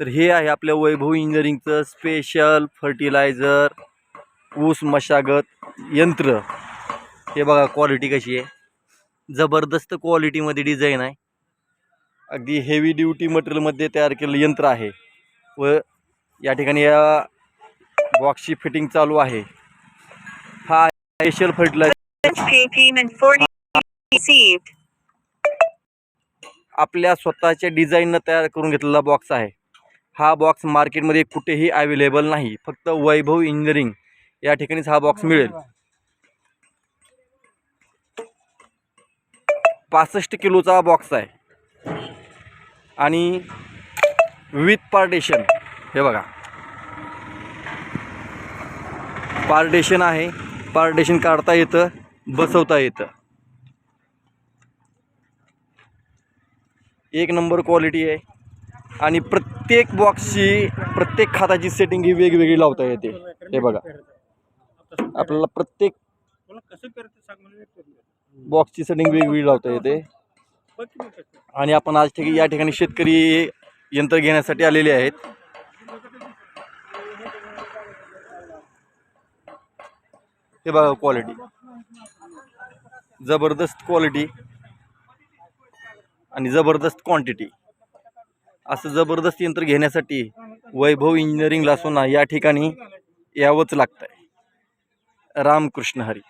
तर हे आहे आपल्या वैभव इंजिनिअरिंगचं स्पेशल फर्टिलायझर ऊस मशागत यंत्र. हे बघा क्वालिटी कशी आहे. जबरदस्त क्वालिटीमध्ये डिझाईन आहे. अगदी हेवी ड्युटी मटेरियलमध्ये तयार केलेलं यंत्र आहे. व या ठिकाणी या बॉक्सची फिटिंग चालू आहे. हा स्पेशल फर्टिलायझर आपल्या स्वतःच्या डिझाईननं तयार करून घेतलेला बॉक्स आहे. हा बॉक्स मार्केटमध्ये कुठेही अवेलेबल नाही. फक्त वैभव इंजिनिअरिंग या ठिकाणीच हा बॉक्स मिळेल. पासष्ट किलोचा बॉक्स आहे. आणि विथ पार्टेशन हे बघा. पार्टेशन आहे. पार्टेशन काढता येतं बसवता येतं. एक नंबर क्वालिटी आहे. आणि प्रत्येक प्रत्येक बॉक्सची प्रत्येक खाताची सेटिंग ही वेगवेगळी लावता येते. हे बघा. आपल्याला प्रत्येक बॉक्सची सेटिंग वेगवेगळी लावता येते. आणि आपण आज ठिकाणी या ठिकाणी शेतकरी यंत्र घेण्यासाठी आलेले आहेत. हे बघा क्वालिटी जबरदस्त क्वालिटी आणि जबरदस्त क्वांटिटी असं जबरदस्त यंत्र घेण्यासाठी वैभव इंजिनिअरिंग लासोना या ठिकाणी यावंच लागतं आहे रामकृष्ण हरी.